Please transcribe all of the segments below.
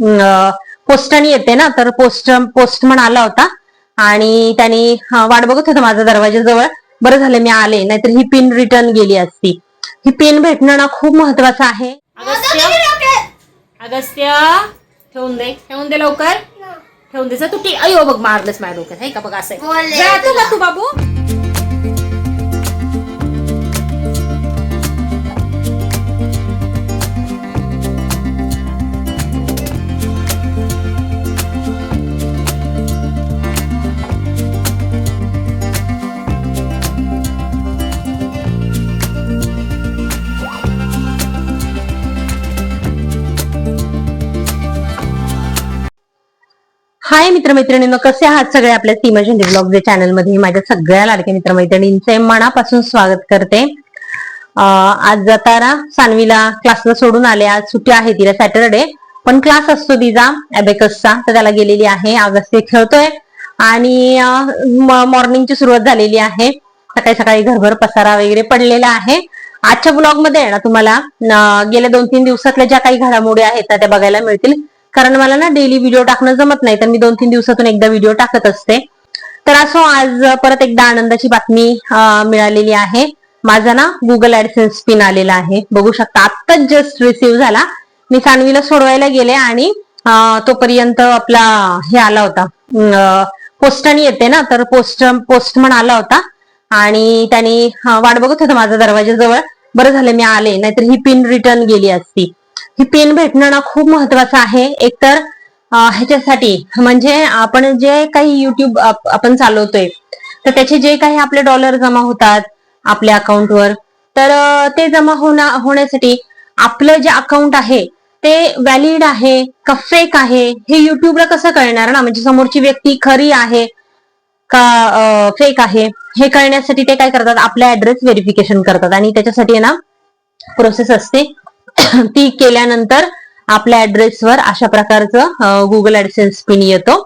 पोस्टाने येते ना तर पोस्ट पोस्टमन आला होता. आणि त्यांनी वाट बघत होता माझ्या दरवाजाजवळ बरं झालं मी आले. नाहीतर ही पिन रिटर्न गेली असती. ही पिन भेटणं ना खूप महत्वाचं आहे. अगस्त्य? अगस्त्य? ठेवून दे. ठेवून दे लवकर. ठेवून दे. जा तू टी अयो बघ मारलंच माझ्या डोक्यात. है का बघ असं आहे. तू बाबू. हाय मित्रमैत्रिणींनो कसे आहात सगळे आपल्या सीमा झेंडे ब्लॉग जे चॅनलमध्ये? माझ्या सगळ्या लाडक्या मित्रमैत्रिणींचे मनापासून स्वागत करते. आज जाताना सानवीला क्लासला सोडून आले. आज सुट्टी आहे तिला सॅटरडे पण क्लास असतो तिचा अबेकसचा तर त्याला गेलेली आहे. अगस्त्य खेळतोय. आणि मॉर्निंगची सुरुवात झालेली आहे. सकाळी सकाळी घरभर पसारा वगैरे पडलेला आहे. आजच्या ब्लॉगमध्ये आहे ना तुम्हाला गेल्या दोन तीन दिवसातल्या ज्या काही घडामोडी आहेत त्या बघायला मिळतील. कारण मला ना डेली व्हिडिओ टाकणं जमत नाही तर मी दोन तीन दिवसातून एकदा व्हिडिओ टाकत असते. तर असो आज परत एकदा आनंदाची बातमी मिळालेली आहे. माझा ना गुगल ऍडसेन्स पिन आलेला आहे. बघू शकता आत्ताच जस्ट रिसिव्ह झाला. मी सानवीला सोडवायला गेले आणि तोपर्यंत आपला हे आला होता. पोस्टाने येते ना तर पोस्ट पोस्टमन आला होता. आणि त्याने वाट बघत होता माझ्या दरवाजाजवळ बरं झालं मी आले नाहीतर ही पिन रिटर्न गेली असती. ही पेन भेटणं ना खूप महत्वाचं आहे. एकतर ह्याच्यासाठी म्हणजे आपण जे काही युट्यूब आपण चालवतोय तर त्याचे जे काही आपले डॉलर जमा होतात आपल्या अकाउंटवर तर ते जमा होणं होण्यासाठी आपलं जे अकाउंट आहे ते व्हॅलिड आहे का फेक आहे हे युट्यूबला कसं कळणार ना? म्हणजे समोरची व्यक्ती खरी आहे का फेक आहे हे कळण्यासाठी ते काय करतात? आपला ऍड्रेस व्हेरिफिकेशन करतात आणि त्याच्यासाठी आहे ना प्रोसेस असते. ती केल्यानंतर आपल्या ऍड्रेसवर अशा प्रकारचं गुगल ऍडसेन्स पिन येतो.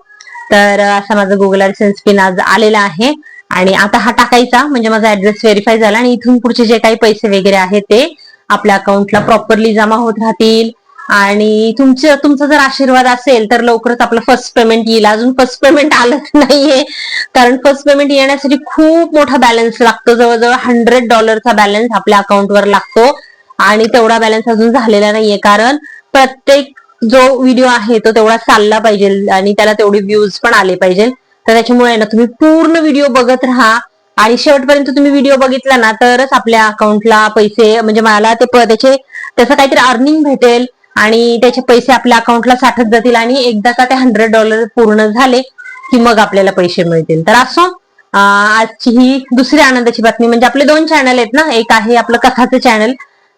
तर असा माझा गुगल ऍडसेन्स पिन आज आलेला आहे. आणि आता हा टाकायचा म्हणजे माझा ऍड्रेस व्हेरीफाय झाला आणि इथून पुढचे जे काही पैसे वगैरे आहेत ते आपल्या अकाउंटला प्रॉपरली जमा होत राहतील. आणि तुमचे तुमचा जर आशीर्वाद असेल तर लवकरच आपलं फर्स्ट पेमेंट येईल. अजून फर्स्ट पेमेंट आलंच नाहीये. कारण फर्स्ट पेमेंट येण्यासाठी खूप मोठा बॅलन्स लागतो. जवळजवळ हंड्रेड डॉलरचा बॅलन्स आपल्या अकाउंटवर लागतो. आणि तेवढा बॅलन्स अजून झालेला नाहीये. कारण प्रत्येक जो व्हिडिओ आहे तो तेवढा चालला पाहिजे आणि त्याला तेवढे व्ह्यूज पण आले पाहिजे. तर त्याच्यामुळे ना तुम्ही पूर्ण व्हिडिओ बघत राहा. आणि शेवटपर्यंत तुम्ही व्हिडिओ बघितला ना तरच आपल्या अकाउंटला पैसे म्हणजे मला ते त्याचे त्याचं काहीतरी अर्निंग भेटेल. आणि त्याचे पैसे आपल्या अकाउंटला साठत जातील आणि एकदा का ते हंड्रेड डॉलर पूर्ण झाले की मग आपल्याला पैसे मिळतील. तर असो आजची ही दुसरी आनंदाची बातमी. म्हणजे आपले दोन चॅनल आहेत ना एक आहे आपलं कथाचं चॅनल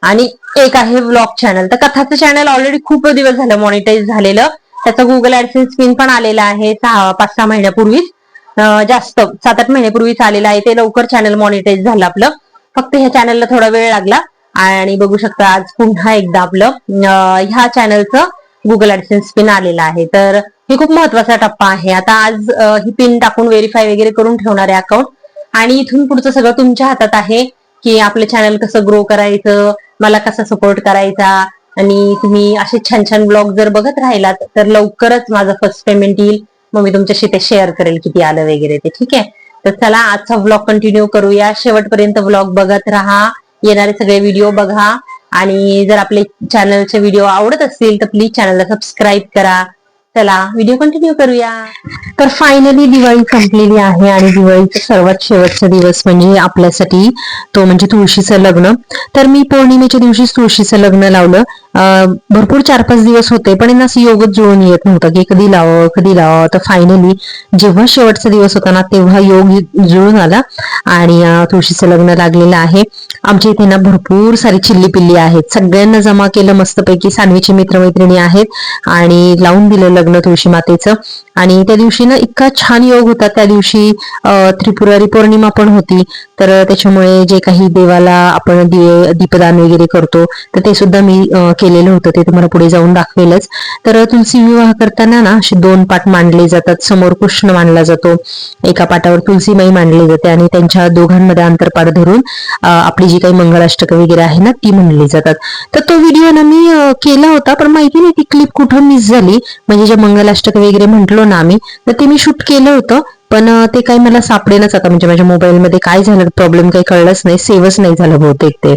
आणि एक आहे व्लॉग चॅनल तर कथाचं चॅनल ऑलरेडी खूप दिवस झालं मॉनिटाईज झालेलं. त्याचं गुगल ऍडसेन्स स्पिन पण आलेला आहे सहा पाच सहा महिन्यापूर्वीच. जास्त सात आठ महिन्यापूर्वीच आलेलं आहे. ते लवकर चॅनल मॉनिटाईज झालं आपलं. फक्त ह्या चॅनलला थोडा वेळ लागला. आणि बघू शकता आज पुन्हा एकदा आपलं ह्या चॅनलचं गुगल ऍडसेन्स पिन आलेलं आहे. तर हे खूप महत्त्वाचा टप्पा आहे. आता आज ही पिन टाकून व्हेरीफाय वगैरे करून ठेवणार आहे अकाउंट आणि इथून पुढचं सगळं तुमच्या हातात आहे की आपलं चॅनल कसं ग्रो करायचं मला कसा सपोर्ट करायचा? आणि तुम्ही असे छान छान ब्लॉग जर बघत राहिलात तर लवकरच माझं फर्स्ट पेमेंट येईल. मग मी तुमच्याशी ते शेअर करेल किती आलं वगैरे ते ठीक आहे? तर चला आजचा ब्लॉग कंटिन्यू करूया. शेवटपर्यंत ब्लॉग बघत राहा. येणारे सगळे व्हिडिओ बघा. आणि जर आपले चॅनलचे व्हिडिओ आवडत असतील तर प्लीज चॅनलला सबस्क्राईब करा. चला व्हिडिओ कंटिन्यू करूया. तर फायनली दिवाळी संपलेली आहे आणि दिवाळीचा सर्वात शेवटचा दिवस म्हणजे आपल्यासाठी तो म्हणजे तुळशीचं लग्न. तर मी पौर्णिमेच्या दिवशीच तुळशीचं लग्न लावलं. भरपूर चार पाच दिवस होते पण यांना असं योगच जुळून येत नव्हतं की कधी लावावं कधी लावावं तर फायनली जेव्हा शेवटचा दिवस होता ना तेव्हा योग जुळून आला आणि तुळशीचं लग्न लागलेलं आहे. आमच्या इथे ना भरपूर सारी चिल्ली पिल्ली आहेत. सगळ्यांना जमा केलं मस्तपैकी सानवीचे मित्रमैत्रिणी आहेत आणि लावून दिलं लग्न तुळशी मातेचं. आणि त्या दिवशी ना इतका छान योग होता. त्या दिवशी त्रिपुरारी पौर्णिमा पण होती. तर त्याच्यामुळे जे काही देवाला आपण दिवे दीपदान वगैरे करतो तर ते सुद्धा मी केलेलं होतं. ते तुम्हाला पुढे जाऊन दाखवेलच. तर तुलसी विवाह करताना ना असे दोन पाट मांडले जातात. समोर कृष्ण मांडला जातो. एका पाटावर तुलसीमाई मांडली जाते आणि त्यांच्या दोघांमध्ये अंतरपाठ धरून आपली जी काही मंगळाष्टक वगैरे आहे ना ती म्हणली जातात. तर तो व्हिडिओ ना मी केला होता पण माहिती नाही ती क्लिप कुठं मिस झाली. म्हणजे जे मंगलाष्टक वगैरे म्हटलो ना आम्ही तर ते मी शूट केलं होतं पण ते काही मला सापडेनच आता. म्हणजे माझ्या मोबाईलमध्ये काय झालं प्रॉब्लेम काही कळलंच नाही सेव्हच नाही झालं बहुतेक ते.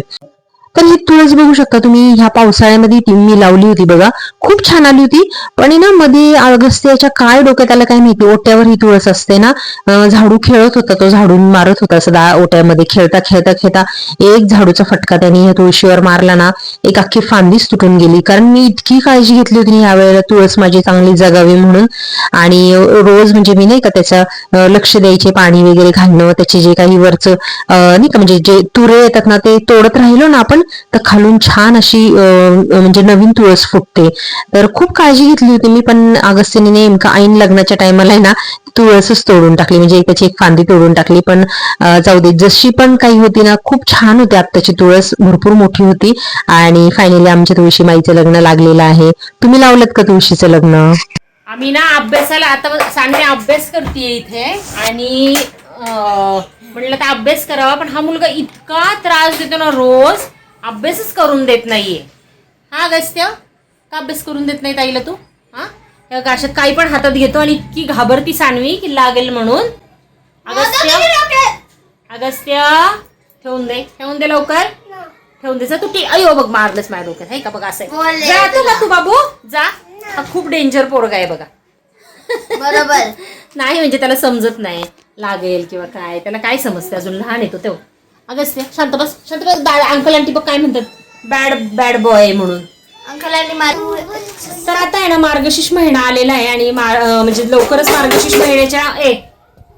तर ही तुळस बघू शकता तुम्ही ह्या पावसाळ्यामध्ये ती मी लावली होती बघा. खूप छान आली होती. पण ना मध्ये अगस्त्याच्या काय डोक्यात आलं काय माहिती ओट्यावर ही तुळस असते ना. झाडू खेळत होता तो झाडून मारत होता सदा ओट्यामध्ये. खेळता खेळता खेळता एक झाडूचा फटका त्याने या तुळशीवर मारला ना एक अख्खी फांदीच तुटून गेली. कारण मी इतकी काळजी घेतली होती या वेळेला तुळस माझी चांगली जगावी म्हणून. आणि रोज म्हणजे मी नाही का त्याचं लक्ष द्यायचे पाणी वगैरे घालणं त्याचे जे काही वरचं नाही का म्हणजे जे तुरे येतात ना ते तोडत राहिलो ना आपण तर खालून छान अशी म्हणजे नवीन तुळस फुटते तर खूप काळजी घेतली होती मी पण अगस्त्यने नेमका ऐन लग्नाच्या टायमाला आहे ना तुळसच तोडून टाकली. म्हणजे त्याची एक फांदी तोडून टाकली. पण जाऊ दे जशी पण काही होती ना खूप छान होती आत्ताची तुळस. भरपूर मोठी होती. आणि फायनली आमच्या तुळशी माईचं लग्न लागलेलं आहे. तुम्ही लावलं का तुळशीचं लग्न? आम्ही ना अभ्यासाला आता सांगणे अभ्यास करते इथे. आणि म्हटलं म्हणलं तर अभ्यास करावा पण हा मुलगा इतका त्रास देतो ना रोज. अभ्यासच करून देत नाहीये. हा गस्त्य? का अभ्यास करून देत नाही ताईला तू? हा? या गाशात काही पण हातात घेतो आणि इतकी घाबरती सानवी की लागेल म्हणून. अगस्त्य? अगस्त्य ठेवून दे. ठेवून दे लवकर. ठेवून दे. जा तू टी अयो बघ मारलंच माझ्या डोक्यात. है का बघ असं आहे. जातो का तू बाबू? जा. हा खूप डेंजर पोरगा आहे बघा. बरोबर. नाही म्हणजे त्याला समजत नाही. लागेल किंवा काय. त्याला काय समजते अजून लहान येतो तेव्हा. अगस्त्य शांत बस शांत बस. बॅड अंकल आंटी बघ काय म्हणतात. बॅड बॅड बॉय म्हणून. अंकल आणि मार तर आता आहे ना मार्गशीर्ष महिना आलेला आहे आणि म्हणजे लवकरच मार्गशीर्ष महिन्याच्या ए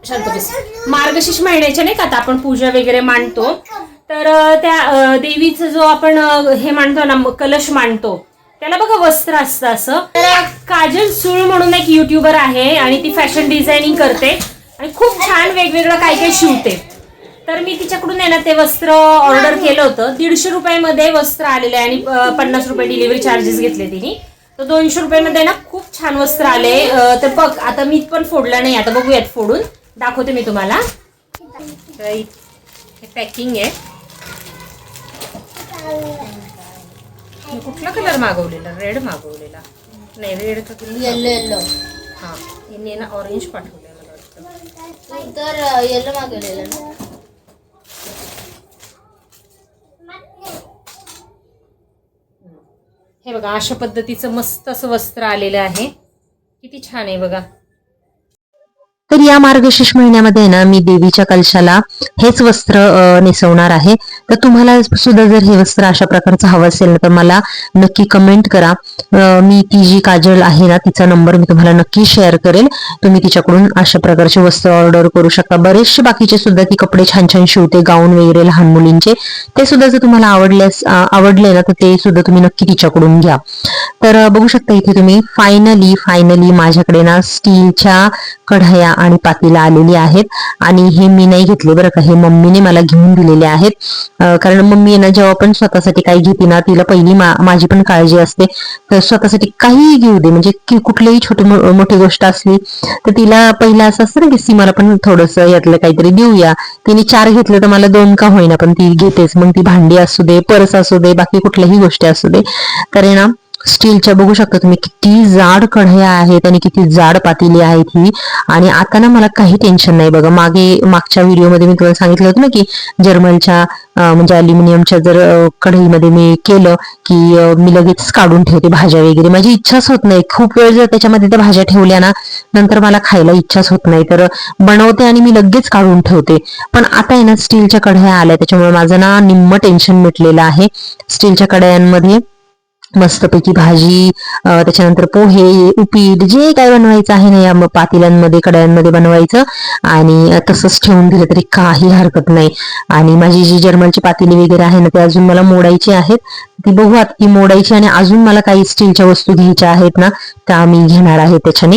शांत बस. मार्गशीर्ष महिन्याच्या नाही का आता आपण पूजा वगैरे मांडतो. तर त्या देवीचं जो आपण हे मांडतो ना कलश मांडतो. त्याला बघा वस्त्र असतं असं. तर काजल सूळ म्हणून एक युट्यूबर आहे आणि ती फॅशन डिझायनिंग करते. आणि खूप छान वेगवेगळं काय काय शिवते. तर मी तिच्याकडून आहे ना ते वस्त्र ऑर्डर केलं होतं. दीडशे रुपयामध्ये वस्त्र आलेलं आहे आणि पन्नास रुपये डिलिव्हरी चार्जेस घेतले तिने. तर दोनशे रुपयामध्ये ना खूप छान वस्त्र आले. तर बघ आता मी पण फोडलं नाही. आता बघूयात फोडून. दाखवते मी तुम्हाला. तर हे पॅकिंग आहे. कुठला कलर मागवलेला? रेड मागवलेला. नाही रेड येल्लो येल्लो हा. यांनी ना ऑरेंज पाठवलंय मला वाटतं. तर येल्लो मागवलेलं ना. हे बघा अशा पद्धतीचं मस्त असं वस्त्र आलेलं आहे. किती छान आहे बघा. तर या मार्गशीर्ष महिन्यामध्ये ना मी देवीच्या कलशाला हेच वस्त्र नेसवणार आहे. तर तुम्हाला सुद्धा जर हे वस्त्र अशा प्रकारचं हवं असेल ना तर मला नक्की कमेंट करा. मी ती जी काजल आहे ना तिचा नंबर मी तुम्हाला नक्की शेअर करेल. तुम्ही तिच्याकडून अशा प्रकारचे वस्त्र ऑर्डर करू शकता. बरेचसे बाकीचे सुद्धा ती कपडे छान छान शिवते गाऊन वगैरे लहान मुलींचे ते सुद्धा जर तुम्हाला आवडल्यास आवडले ना तर ते सुद्धा तुम्ही नक्की तिच्याकडून घ्या. तर बघू शकता इथे तुम्ही फायनली फायनली माझ्याकडे ना स्टीलच्या कढया आणि पातीला आलेली आहेत. आणि हे मी नाही घेतले बरं का हे मम्मीने मला घेऊन दिलेले आहेत. कारण मम्मी आहे ना जेव्हा पण स्वतःसाठी काही घेते ना तिला पहिली मा- माझी पण काळजी असते. तर स्वतःसाठी काहीही घेऊ दे म्हणजे कुठलीही छोटी मोठी गोष्ट असली तर तिला पहिला असं असतं ना की सीमाला पण थोडस यातलं काहीतरी देऊया. तिने चार घेतलं तर मला दोन का होईना पण ती घेतेच. मग ती भांडी असू दे पर्स असू दे बाकी कुठल्याही गोष्टी असू दे. तर आहे ना स्टीलच्या बघू शकता तुम्ही किती जाड कढया आहेत आणि किती जाड पातेली आहेत ही. आणि आता ना मला काही टेन्शन नाही बघा. मागे मागच्या व्हिडिओमध्ये मी तुम्हाला सांगितलं होतं ना की जर्मलच्या म्हणजे अल्युमिनियमच्या जर कढईमध्ये मी केलं की मी लगेच काढून ठेवते भाज्या वगैरे. माझी इच्छाच होत नाही. खूप वेळ जर त्याच्यामध्ये त्या भाज्या ठेवल्या ना नंतर मला खायला इच्छाच होत नाही. तर बनवते आणि मी लगेच काढून ठेवते. पण आता आहे ना स्टीलच्या कढया आल्या. त्याच्यामुळे माझं ना निम्म टेन्शन मिटलेलं आहे. स्टीलच्या कढयांमध्ये मस्तपैकी भाजी त्याच्यानंतर पोहे उपीट जे काय बनवायचं आहे ना या पातेल्यांमध्ये कड्यांमध्ये बनवायचं आणि तसंच ठेवून दिलं तरी काही हरकत नाही. आणि माझी जी जर्मनची पातेली वगैरे आहे ना ते अजून मला मोडायची आहेत. ती बघू आता ती मोडायची आणि अजून मला काही स्टीलच्या वस्तू घ्यायच्या आहेत ना त्या मी घेणार आहे त्याच्याने.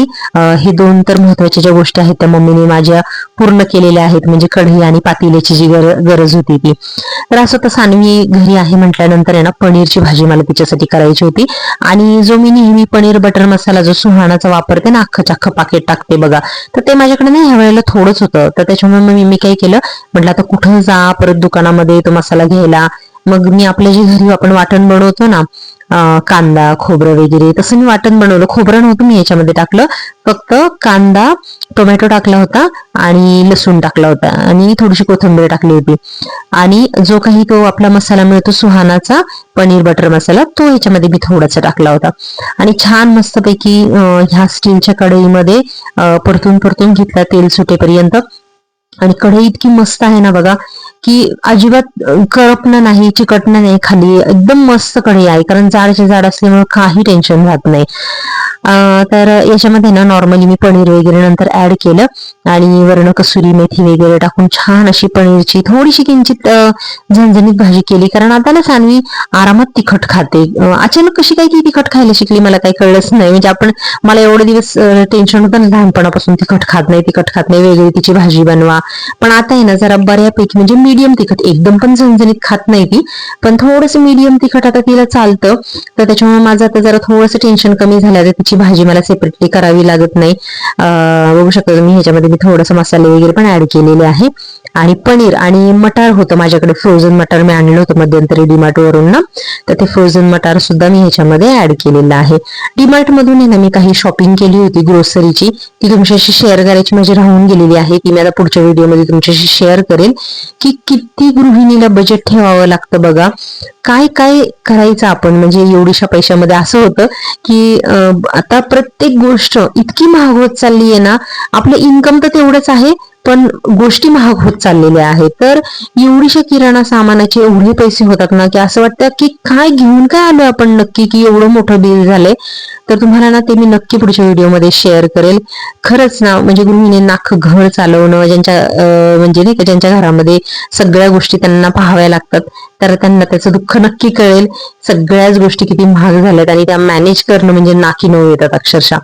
हे दोन तर महत्त्वाच्या ज्या गोष्टी आहेत त्या मम्मीने माझ्या पूर्ण केलेल्या आहेत. म्हणजे कढई आणि पातेल्याची जी गर- गरज होती ती. तर असं तर सानवी घरी आहे म्हटल्यानंतर आहे ना पनीरची भाजी मला तिच्यासाठी करायची होती. आणि जो मी नेहमी पनीर बटर मसाला जो सुहाणाचा वापरते ना अख्खं अख्खं पाकिट टाकते बघा तर ते माझ्याकडे ना ह्या वेळेला थोडंच होतं. तर त्याच्यामुळे मी मी काय केलं? म्हटलं आता कुठं जा परत दुकानामध्ये तो मसाला घ्यायला. मग मी आपलं जे घरी आपण वाटण बनवतो ना कांदा खोबरं वगैरे तसं मी वाटण बनवलं. खोबरं नव्हतं मी याच्यामध्ये टाकलं. फक्त कांदा टोमॅटो टाकला होता आणि लसूण टाकला होता. आणि थोडीशी कोथिंबीर टाकली होती. आणि जो काही तो आपला मसाला मिळतो सुहानाचा पनीर बटर मसाला तो ह्याच्यामध्ये मी थोडासा टाकला होता. आणि छान मस्तपैकी ह्या स्टीलच्या कढईमध्ये परतून परतून घेतला तेल सुटेपर्यंत. आणि कढई इतकी मस्त आहे ना बघा. की अजिबात अं, करपणं नाही चिकटणं नाही खाली. एकदम मस्त कढई आहे कारण जाडचे जाड असल्यामुळे काही टेन्शन राहत नाही. अं, तर याच्यामध्ये ना नॉर्मली मी पनीर वगैरे नंतर ऍड केलं. आणि वर्ण कसुरी मेथी वगैरे टाकून छान अशी पनीरची थोडीशी किंचित झणझणीत भाजी केली. कारण आता ना सानवी आरामात तिखट खाते. अचानक कशी काय ती तिखट खायला शिकली मला काही कळलंच नाही. म्हणजे आपण मला एवढे दिवस टेन्शन होतं लहानपणापासून तिखट खात नाही तिखट खात नाही वेगळी तिची भाजी बनवा. पण आता आहे ना जरा बऱ्यापैकी म्हणजे मीडियम तिखट एकदम पण झणझणीत खात नाही ती. पण थोडंसं मीडियम तिखट आता तिला चालतं. तर त्याच्यामुळे माझं आता जरा थोडंसं टेन्शन कमी झालं. तर तिची भाजी मला सेपरेटली करावी लागत नाही. अं, बघू शकता तुम्ही ह्याच्यामध्ये मी थोडंसं मसाले वगैरे पण ऍड केलेले आहे. आणि पनीर आणि मटार होतं माझ्याकडे. फ्रोझन मटार मी आणलं होतं मध्यंतरी डीमार्ट वरून ना तर ते फ्रोझन मटार सुद्धा मी ह्याच्यामध्ये ऍड केलेलं आहे. डीमार्ट मधून ना मी काही शॉपिंग केली होती ग्रोसरीची ती तुमच्याशी शेअर करायची माझी राहून गेलेली आहे. ती मी आता पुढच्या व्हिडिओमध्ये तुमच्याशी शेअर करेल की किती गृहिणीला बजेट ठेवावं लागतं बघा. काय काय करायचं आपण? म्हणजे एवढीशा पैशामध्ये असं होतं की आता प्रत्येक गोष्ट इतकी महाग होत चालली आहे ना आपलं इन्कम तर तेवढंच आहे पण गोष्टी महाग होत चाललेल्या आहेत. तर एवढीशा किराणा सामानाचे एवढे पैसे होतात ना की असं वाटतं की काय घेऊन काय आलो आपण नक्की की एवढं मोठं बिल झालंय? तर तुम्हाला ना ते मी नक्की पुढच्या व्हिडिओमध्ये शेअर करेल. खरंच ना म्हणजे गृहिणी नाख घर चालवणं ज्यांच्या म्हणजे नाही का ज्यांच्या घरामध्ये सगळ्या गोष्टी त्यांना पाहाव्या लागतात तर त्यांना त्याचं दुःख नक्की कळेल. सगळ्याच गोष्टी किती महाग झाल्यात आणि त्या मॅनेज करणं म्हणजे नाकी नऊ येतात अक्षरशः.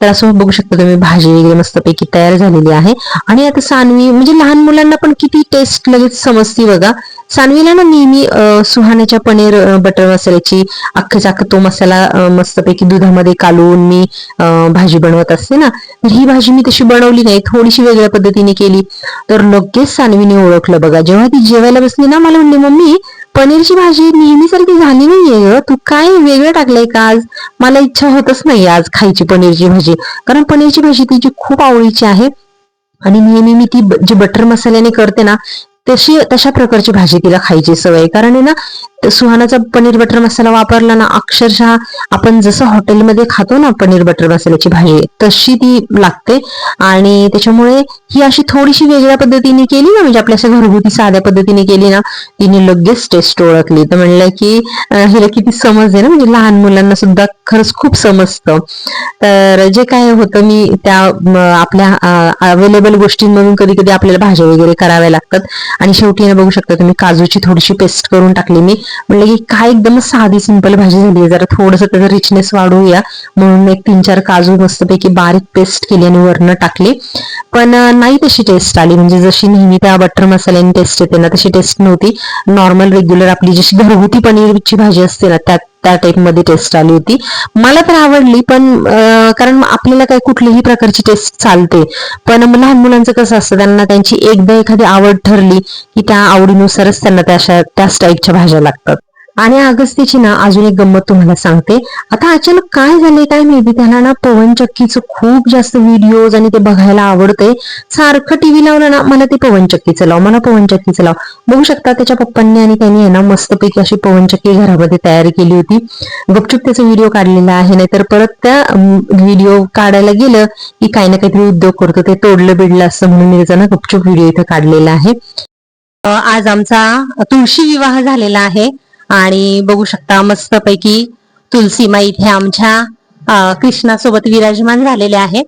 तर असं बघू शकता तुम्ही भाजी वगैरे मस्तपैकी तयार झालेली आहे. आणि आता सानवी म्हणजे लहान मुलांना पण किती टेस्ट लगेच समजती बघा. सानवीला ना नेहमी सुहाण्याच्या पनीर बटर मसाल्याची अख्खच्या चाक तो मसाला मस्तपैकी दुधामध्ये कालवून मी अं, भाजी बनवत असते ना. तर ही भाजी मी तशी बनवली नाही थोडीशी वेगळ्या पद्धतीने केली. तर लगेच सानवीने ओळखलं बघा. जेव्हा ती जेवायला बसली ना मला म्हणली मम्मी पनीरची भाजी नेहमीसारखी झाली नाही आहे तू काय वेगळं टाकलंय का आज? मला इच्छा होतच नाही आज खायची पनीरची भाजी. कारण पनीरची भाजी तिची खूप आवडीची आहे. आणि नेहमी मी ती जी बटर मसाल्याने करते ना तशी तशा प्रकारची भाजी तिला खायची सवय कारण आहे ना सुहानाचा पनीर बटर मसाला वापरला ना अक्षरशः आपण जसं हॉटेलमध्ये खातो ना पनीर बटर मसाल्याची भाजी तशी ती लागते. आणि त्याच्यामुळे ही अशी थोडीशी वेगळ्या पद्धतीने केली ना म्हणजे आपल्या अशा घरगुती साध्या पद्धतीने केली ना तिने लगेच टेस्ट ओळखली. तर म्हणलं की हिला किती समज आहे ना म्हणजे लहान मुलांना सुद्धा खरंच खूप समजतं. तर जे काय होतं मी त्या आपल्या अवेलेबल गोष्टींमधून कधी कधी आपल्याला भाज्या वगैरे कराव्या लागतात. आणि शेवटी बघू शकता तुम्ही काजूची थोडीशी पेस्ट करून टाकली मी. म्हणलं की काय एकदमच साधी सिंपल भाजी झाली जरा थोडंसं त्याचा रिचनेस वाढवूया. म्हणून एक तीन चार काजू मस्तपैकी बारीक पेस्ट केली आणि वरनं टाकली. पण नाही तशी टेस्ट आली. म्हणजे जशी नेहमी त्या बटर मसाल्याने टेस्ट येते ना तशी टेस्ट नव्हती. नॉर्मल रेग्युलर आपली जशी घरगुती पनीरची भाजी असते ना त्यात त्या टाईपमध्ये टेस्ट आली होती. मला तर आवडली पण कारण आपल्याला काही कुठलीही प्रकारची टेस्ट चालते. पण लहान मुलांचं कसं असतं त्यांना त्यांची एकदा एखादी आवड ठरली की त्या आवडीनुसारच त्यांना त्या अशा त्याच टाईपच्या भाज्या लागतात. आणि अगस्तीची ना अजून एक गंमत तुम्हाला सांगते. आता अचानक काय झाले काय माहिती? त्याला ना पवनचक्कीचं खूप जास्त व्हिडिओज आणि ते बघायला आवडते सारखं टीव्ही लावलं ना मला ते पवनचक्कीचं लाव मला पवनचक्कीचं लाव. बघू शकता त्याच्या पप्पांनी आणि त्यांनी ना मस्तपैकी अशी पवनचक्की घरामध्ये तयार केली होती. गपचूप त्याचा व्हिडिओ काढलेला आहे नाहीतर परत त्या व्हिडिओ काढायला गेलं की काही ना काहीतरी उद्योग करतो ते तोडलं बिडलं असं म्हणून मी त्याचा ना गपचूप व्हिडिओ इथं काढलेला आहे. आज आमचा तुळशी विवाह झालेला आहे. आणि बघू शकता मस्तपैकी तुलसीमा इथे आमच्या कृष्णासोबत विराजमान झालेले आहे.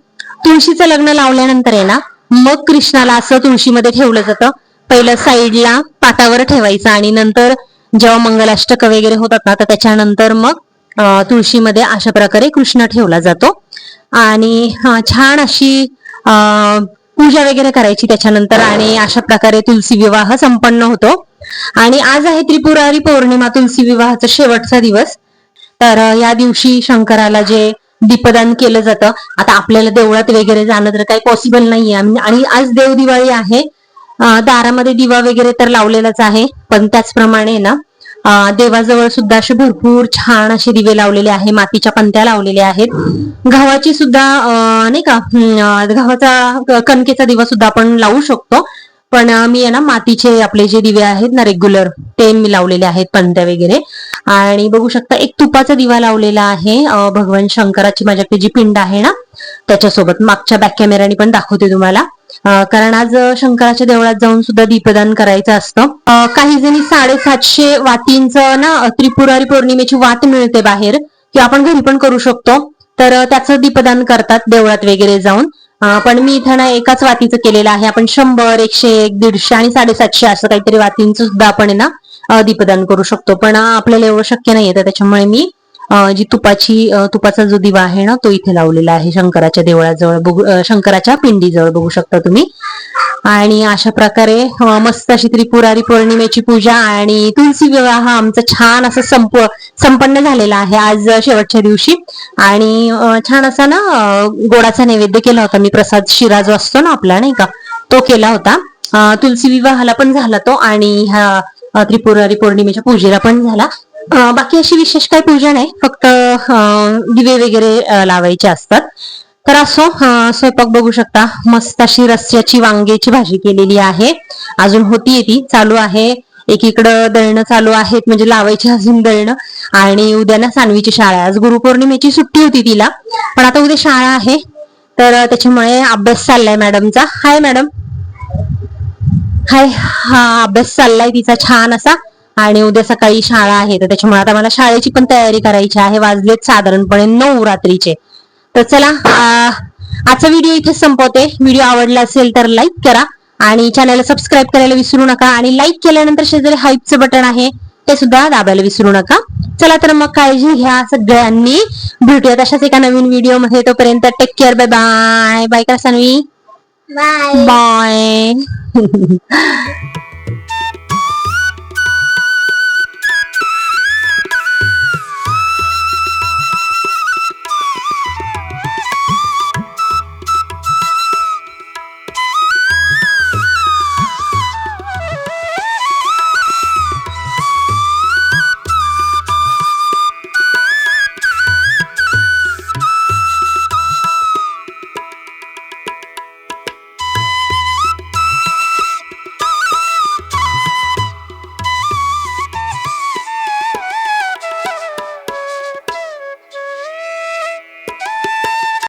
तुळशीचं लग्न लावल्यानंतर आहे ना मग कृष्णाला असं तुळशीमध्ये ठेवलं जातं. पहिलं साईडला पाटावर ठेवायचं आणि नंतर जेव्हा मंगलाष्टक वगैरे होतात ना तर त्याच्यानंतर मग तुळशीमध्ये अशा प्रकारे कृष्ण ठेवला जातो. आणि छान अशी पूजा वगैरे करायची त्याच्यानंतर आणि अशा प्रकारे तुलसी विवाह संपन्न होतो. आणि आज आहे त्रिपुरारी पौर्णिमा तुलसी विवाहाचा शेवटचा दिवस. तर या दिवशी शंकराला जे दीपदान केलं जातं आता आपल्याला देवळात वगैरे जाणं तर काही पॉसिबल नाहीये. आणि आज देव दिवाळी आहे. दारामध्ये दिवा वगैरे तर लावलेलाच आहे पण त्याचप्रमाणे ना देवाजवळ सुद्धा असे भरपूर छान असे दिवे लावलेले आहे मातीच्या पंत्या लावलेल्या आहेत. गव्हाची सुद्धा नाही का गव्हाचा कणकेचा दिवा सुद्धा आपण लावू शकतो. पण मी आहे ना मातीचे आपले जे दिवे आहेत ना रेग्युलर ते मी लावलेले आहेत पंत्या वगैरे. आणि बघू शकता एक तुपाचा दिवा लावलेला आहे भगवान शंकराची माझ्याकडे जी पिंड आहे ना त्याच्यासोबत. मागच्या बॅक कॅमेराने पण दाखवते तुम्हाला. कारण आज शंकराच्या देवळात जाऊन सुद्धा दीपदान करायचं असतं. काही जणी साडेसातशे वातींचं ना त्रिपुरारी पौर्णिमेची वात मिळते बाहेर. की आपण घरी पण करू शकतो. तर त्याचं दीपदान करतात देवळात वगैरे जाऊन. पण मी इथं ना एकाच वातीचं केलेलं आहे. आपण शंभर एकशे एक दीडशे आणि साडेसातशे असं काहीतरी वातींचं सुद्धा आपण ना दीपदान करू शकतो. पण आपल्याला एवढं शक्य नाहीये. तर त्याच्यामुळे मी जी तुपाची तुपाचा जो दिवा आहे ना तो इथे लावलेला आहे शंकराच्या देवळाजवळ बघू शंकराच्या पिंडीजवळ बघू शकता तुम्ही. आणि अशा प्रकारे मस्त अशी त्रिपुरारी पौर्णिमेची पूजा आणि तुलसी विवाह आमचा छान असं संप संपन्न झालेला आहे आज शेवटच्या दिवशी. आणि छान असा ना गोडाचा नैवेद्य केला होता. मी प्रसाद शिरा जो असतो ना आपला नाही का? तो केला होता. तुलसी विवाहाला पण झाला तो आणि ह्या त्रिपुरारी पौर्णिमेच्या पूजेला पण झाला. बाकी अशी विशेष काही पूजा नाही. फक्त दिवे वगैरे लावायचे असतात. तर असो स्वयंपाक बघू शकता. मस्त अशी रस्स्याची वांग्याची भाजी केलेली आहे. अजून होतीये ती. चालू आहे. एकीकडं दळणं चालू आहेत. म्हणजे लावायची अजून दळणं. आणि उद्या ना सानवीची शाळा आहे. आज गुरुपौर्णिमेची सुट्टी होती तिला. पण आता उद्या शाळा आहे. तर त्याच्यामुळे अभ्यास चाललाय मॅडमचा. Hi madam. हाय. हा अभ्यास चाललाय तिचा. छान असा. आणि उद्या सकाळी शाळा आहे तर त्याच्यामुळे आता मला शाळेची पण तयारी करायची आहे. वाजलेत साधारणपणे नऊ रात्रीचे. तर चला आजचा व्हिडिओ इथे संपवते. व्हिडिओ आवडला असेल तर लाईक करा आणि चॅनलला सबस्क्राईब करायला विसरू नका आणि लाईक केल्यानंतर शेजारी हाईपचं बटन आहे ते सुद्धा दाबायला विसरू नका. चला तर मग काळजी घ्या सगळ्यांनी. भेटूयात अशाच एका नवीन व्हिडिओमध्ये. तोपर्यंत take care bye bye bye करा सानवी बाय बाय